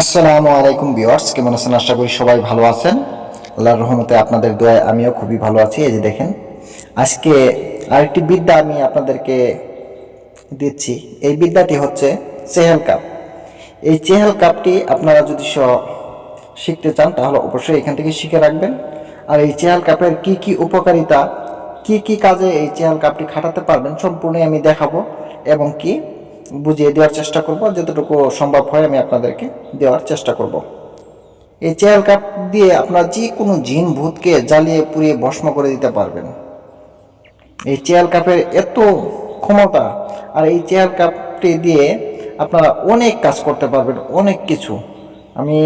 আসসালামু আলাইকুম বিওয়ার্স কেমন আছেন? আশা করি সবাই ভালো আছেন। আল্লাহর রহমতে আপনাদের দোয়ায় আমিও খুবই ভালো আছি। এই যে দেখেন, আজকে আরেকটি বিদ্যা আমি আপনাদেরকে দিচ্ছি। এই বিদ্যাটি হচ্ছে চেহেল কাপ। এই চেহেল কাপটি আপনারা যদি শিখতে চান, তাহলে অবশ্যই এখান থেকে শিখে রাখবেন। আর এই চেহাল কাপের কি কি উপকারিতা, কি কি কাজে এই চেহাল কাপটি খাটাতে পারবেন, সম্পূর্ণই আমি দেখাবো। এবং কি বুঝিয়ে দেওয়ার চেষ্টা করব, যতটুকু সম্ভব হয় আমি আপনাদেরকে দেওয়ার চেষ্টা করব। এই চেহাল কাপ দিয়ে আপনার যে কোনো জিন ভূতকে জ্বালিয়ে পুড়িয়ে ভস্ম করে দিতে পারবেন। এই চেয়ার কাপের এত ক্ষমতা আর এই চেয়ার কাপটি দিয়ে আপনারা অনেক কাজ করতে পারবেন, অনেক কিছু। আমি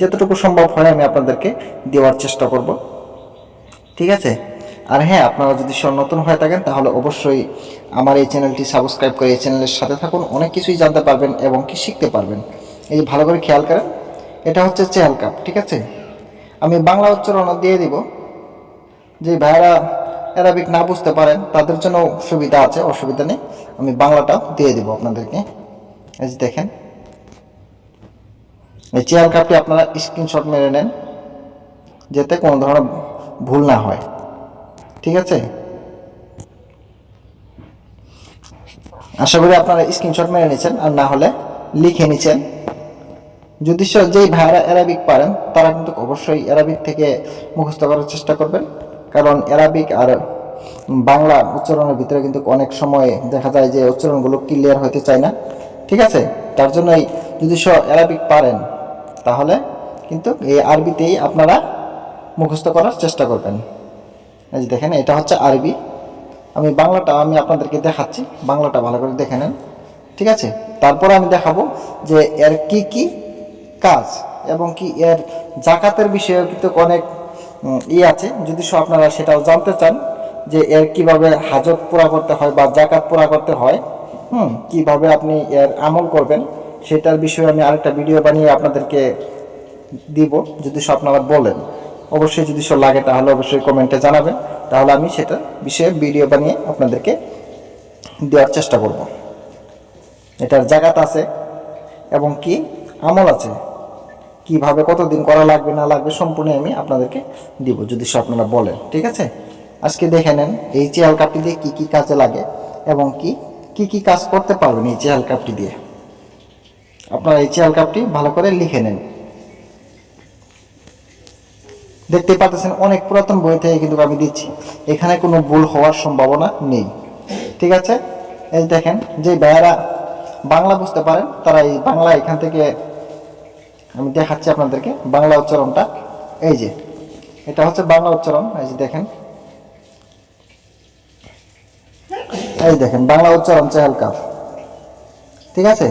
যতটুকু সম্ভব হয় আমি আপনাদেরকে দেওয়ার চেষ্টা করব। ঠিক আছে? আর হ্যাঁ আপনারা যদি নতুন হয়ে থাকেন, তাহলে অবশ্যই আমার এই চ্যানেলটি সাবস্ক্রাইব করে এই চ্যানেলের সাথে থাকুন। অনেক কিছুই জানতে পারবেন এবং কি শিখতে পারবেন। এই ভালো করে খেয়াল করেন, এটা হচ্ছে চেয়াল কাপ, ঠিক আছে? আমি বাংলা উচ্চারণ দিয়ে দিব। যে ভাইরা অ্যারাবিক না বুঝতে পারেন, তাদের জন্য সুবিধা আছে, অসুবিধা নেই। আমি বাংলাটা দিয়ে দিব আপনাদেরকে। এই যে দেখেন। এই চেয়ার কাপটি আপনারা স্ক্রিনশট মেরে নেন, যাতে কোনো ধরনের ভুল না হয়। ঠিক আছে? আশা করি আপনারা স্ক্রিনশট মেরে নিচ্ছেন আর না হলে লিখে নিচ্ছেন যদি যেই ভাইরা অ্যারাবিক পারেন, তারা কিন্তু অবশ্যই অ্যারাবিক থেকে মুখস্থ করার চেষ্টা করবেন। কারণ অ্যারাবিক আর বাংলা উচ্চারণের ভিতরে কিন্তু অনেক সময় দেখা যায় যে উচ্চারণগুলো ক্লিয়ার হতে চায় না। ঠিক আছে? তার জন্যই যদি স অ্যারাবিক পারেন, তাহলে কিন্তু এই আরবিতেই আপনারা মুখস্থ করার চেষ্টা করবেন। এই যে দেখেন, এটা হচ্ছে আরবি। আমি বাংলাটা, আমি আপনাদেরকে দেখাচ্ছি। বাংলাটা ভালো করে দেখে নেন। ঠিক আছে? তারপরে আমি দেখাবো যে এর কি কি কাজ এবং কি এর জাকাতের বিষয়ে কিন্তু অনেক ই আছে। যদি সব আপনারা সেটাও জানতে চান যে এর কীভাবে হাজত পুরা করতে হয় বা জাকাত পুরা করতে হয়, হুম, কীভাবে আপনি এর আমল করবেন, সেটার বিষয়ে আমি আরেকটা ভিডিও বানিয়ে আপনাদেরকে দিব, যদি সব আপনারা বলেন। অবশ্যই যদি সব লাগে তাহলে অবশ্যই কমেন্টে জানাবেন। তাহলে আমি সেটা বিষয়ে ভিডিও বানিয়ে আপনাদেরকে দেওয়ার চেষ্টা করব। এটার জায়গাত আছে এবং কি আমল আছে। কীভাবে কতদিন করা লাগবে না লাগবে সম্পূর্ণ আমি আপনাদেরকে দিব, যদি সব আপনারা বলেন, ঠিক আছে? আজকে দেখে নেন, এই চেয়াল কাপটি দিয়ে কি কি কাজে লাগে এবং কি কি কি কাজ করতে পারবেন এই চেয়াল কাপটি দিয়ে? আপনারা এই চেয়াল কাপটি ভালো করে লিখে নেন। দেখতে পাচ্ছেন, অনেক পুরাতন বই থেকে কিন্তু আমি দিচ্ছি। এখানে কোনো ভুল হওয়ার সম্ভাবনা নেই। ঠিক আছে? এই দেখেন, যে ভাইয়ারা বাংলা বুঝতে পারেন, তারা এই বাংলা এখান থেকে আমি দেখাচ্ছি আপনাদেরকে, বাংলা উচ্চারণটা। এই যে, এটা হচ্ছে বাংলা উচ্চারণ। এই যে দেখেন। এই দেখেন, বাংলা উচ্চারণ চেহাল কাপ। ঠিক আছে?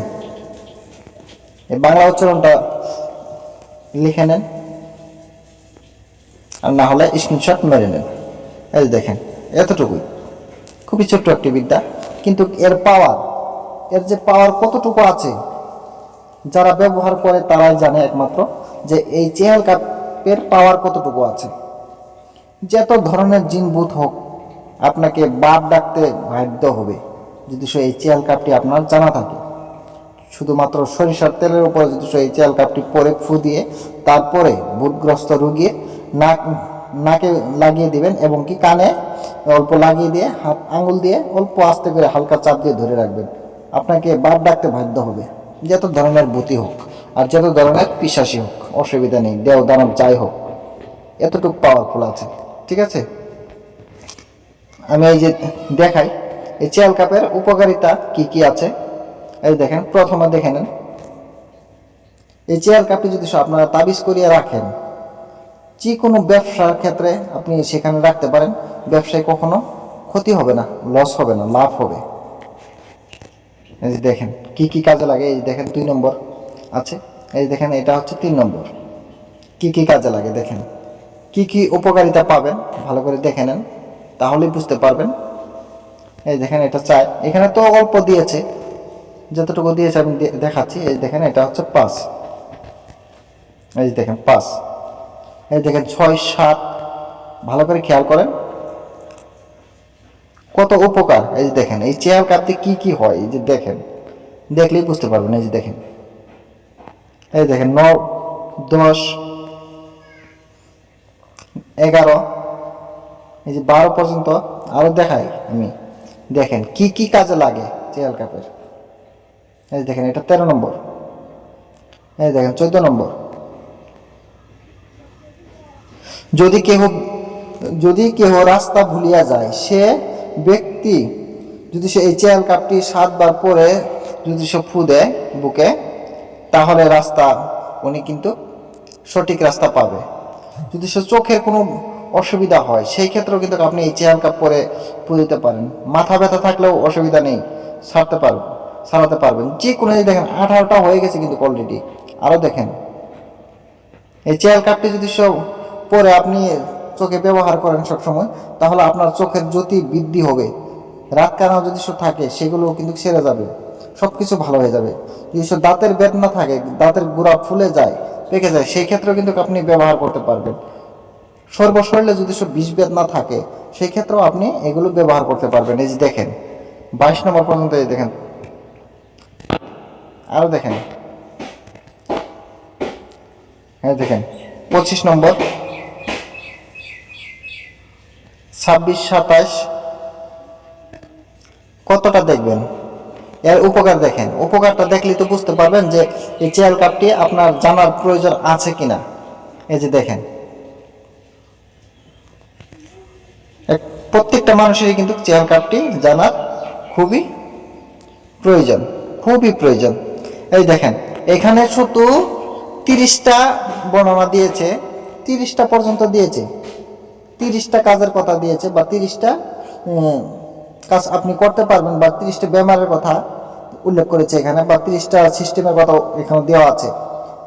এই বাংলা উচ্চারণটা লিখে নেন। আর না হলে স্ক্রিনশট মেরে নেন এই দেখেন, এতটুকুই। খুবই ছোট্ট একটি বিদ্যা। কিন্তু এর পাওয়ার এর যে পাওয়ার কতটুকু আছে, যারা ব্যবহার করে তারাই জানে একমাত্র যে এই চেহাল কাপের পাওয়ার কতটুকু আছে। যত ধরনের জিনভূত হোক, আপনাকে বাপ ডাকতে বাধ্য হবে যদি সে এই চেয়াল কাপটি আপনার জানা থাকে। শুধুমাত্র সরিষার তেলের উপরে যদি সে এই চেয়াল কাপটি পরে ফু দিয়ে, তারপরে ভূতগ্রস্ত রুগীর নাক, নাকে লাগিয়ে দিবেন এবং কি কানে অল্প লাগিয়ে দিয়ে হাত আঙুল দিয়ে অল্প আস্তে করে হালকা চাপ দিয়ে ধরে রাখবেন। আপনাকে বাপ ডাকতে বাধ্য হবে। যত ধরনের বুতি হোক আর যত ধরনের পিসাসী হোক, অসুবিধা নেই, দেও দানব যাই হোক। এতটুকু পাওয়ারফুল আছে, ঠিক আছে? আমি এই যে দেখাই, এই চেয়াল কাপের উপকারিতা কি কি আছে? এই দেখেন, প্রথমে দেখে নেন। এই চেয়ার কাপটি যদি আপনারা তাবিজ করিয়ে রাখেন যে কোনো ব্যবসার ক্ষেত্রে আপনি সেখানে রাখতে পারেন। ব্যবসায় কখনো ক্ষতি হবে না লস হবে না, লাভ হবে। এই যে দেখেন, কি কি কাজে লাগে? এই দেখেন, দুই নম্বর আছে। এই দেখেন, এটা হচ্ছে তিন নম্বর। কি কি কাজে লাগে? দেখেন, কি কি উপকারিতা পাবেন? ভালো করে দেখে নেন, তাহলেই বুঝতে পারবেন। এই দেখেন, এটা চাই এখানে তো অল্প দিয়েছে। যতটুকু দিয়েছে আমি দেখাচ্ছি। এই দেখেন, এটা হচ্ছে পাঁচ। এই দেখেন, পাঁচ। এই দেখেন ছয় সাত। ভালো করে খেয়াল করেন। কত উপকার। এই যে দেখেন, এই চেয়ার কাপতে কি কি হয়? এই যে দেখেন, দেখলেই বুঝতে পারবেন। এই যে দেখেন, এই দেখেন ন দশ, এগারো, এই যে বারো পর্যন্ত আরও দেখাই আমি। দেখেন, কি কি কাজে লাগে চেয়াল কাপের এই দেখেন, এটা তেরো নম্বর। এই দেখেন, চোদ্দ নম্বর। যদি কেহ যদি কেহ রাস্তা ভুলিয়া যায়, সে ব্যক্তি যদি সে এই চেয়াল কাপটি সাতবার পরে যদি সে ফু দেয় বুকে, তাহলে রাস্তা উনি কিন্তু সঠিক রাস্তা পাবে। যদি সে চোখের কোনো অসুবিধা হয়, সেই ক্ষেত্রেও কিন্তু আপনি এই চেয়ার কাপ পরে দিতে পারেন। মাথা ব্যথা থাকলেও অসুবিধা নেই সারতে পারবেন সারাতে পারবেন। যে কোনো এই দেখেন, আঠারোটা হয়ে গেছে কিন্তু অলরেডি আরও দেখেন। এই চেয়ার কাপটি যদি সব পরে আপনি চোখে ব্যবহার করেন সব সময় তাহলে আপনার চোখের জ্যোতি বৃদ্ধি হবে। রাত কানা যদি সব থাকে সেগুলো কিন্তু সেরে যাবে। সব কিছু ভালো হয়ে যাবে। যদি সব দাঁতের বেদনা থাকে, দাঁতের গুড়া ফুলে যায়, পেকে যায়, সেই ক্ষেত্রেও কিন্তু আপনি ব্যবহার করতে পারবেন। সর্বশরীরে যদি সব বিষ বেদনা থাকে, সেই ক্ষেত্রেও আপনি এগুলো ব্যবহার করতে পারবেন। এই যে দেখেন, বাইশ নম্বর পর্যন্ত এই দেখেন। আরও দেখেন। হ্যাঁ দেখেন, পঁচিশ নম্বর। ছাব্বিশ, সাতাশ। কতটা দেখবেন? এর উপকার দেখেন। উপকারটা দেখলে তো বুঝতে পারবেন যে এই চেয়ার কাপটি আপনার জানার প্রয়োজন আছে কিনা। এই যে দেখেন। প্রত্যেকটা মানুষেরই কিন্তু চেয়ার কাপটি জানার খুবই প্রয়োজন খুবই প্রয়োজন। এই দেখেন, এখানে শুধু তিরিশটা বর্ণনা দিয়েছে, তিরিশটা পর্যন্ত দিয়েছে। তিরিশটা কাজের কথা দিয়েছে বা তিরিশটা কাজ আপনি করতে পারবেন বা তিরিশটা বেমারের কথা উল্লেখ করেছে এখানে বা তিরিশটা সিস্টেমের কথা এখানে দেওয়া আছে।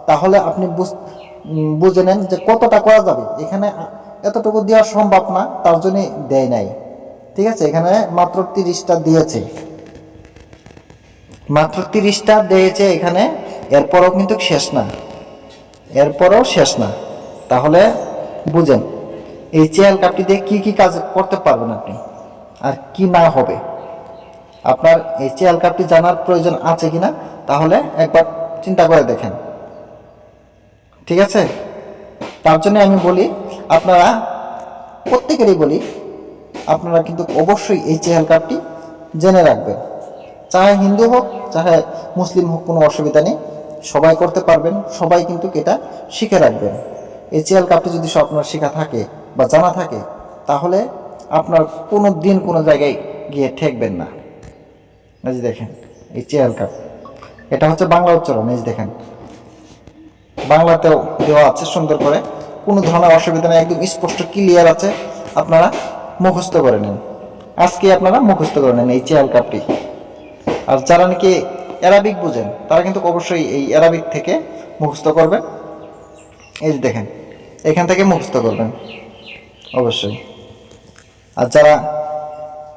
তাহলে আপনি বুঝে নেন যে কতটা করা যাবে। এখানে এতটুকু দেওয়া সম্ভব না, তার জন্য দেয় নাই। ঠিক আছে? এখানে মাত্র তিরিশটা দিয়েছে। মাত্র তিরিশটা দিয়েছে এখানে, এরপরও কিন্তু শেষ না। এরপরও শেষ না। তাহলে বুঝেন। এই চেয়ার কাপটি দিয়ে কি কি কাজ করতে পারবেন আপনি? আর কি না হবে? আপনার এই চেয়ার কাপটি জানার প্রয়োজন আছে কিনা, তাহলে একবার চিন্তা করে দেখেন। ঠিক আছে? তার জন্য আমি বলি, আপনারা, প্রত্যেকেরই বলি, আপনারা কিন্তু অবশ্যই এই চেহাল কাপটি জেনে রাখবেন। চাহে হিন্দু হোক, চাহে মুসলিম হোক, কোনো অসুবিধা নেই। সবাই করতে পারবেন, সবাই কিন্তু এটা শিখে রাখবেন। এই চেয়াল কাপটি যদি আপনার শেখা থাকে বা জানা থাকে, তাহলে আপনার কোনো দিন কোনো জায়গায় গিয়ে ঠেকবেন না। এই যে দেখেন, এই চেয়াল কাপ। এটা হচ্ছে বাংলা উচ্চারণ, এই দেখেন। বাংলাতেও দেওয়া আছে সুন্দর করে। কোনো ধরনের অসুবিধা নেই, একদম স্পষ্ট ক্লিয়ার আছে। আপনারা মুখস্থ করে নিন। আজকে আপনারা মুখস্থ করে নেন এই চেয়াল কাপটি। আর যারা নাকি অ্যারাবিক বুঝেন, তারা কিন্তু অবশ্যই এই অ্যারাবিক থেকে মুখস্থ করবেন। এই যে দেখেন, এখান থেকে মুখস্থ করবেন। অবশ্যই। আর যারা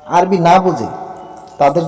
আরবি না বুঝে তাদের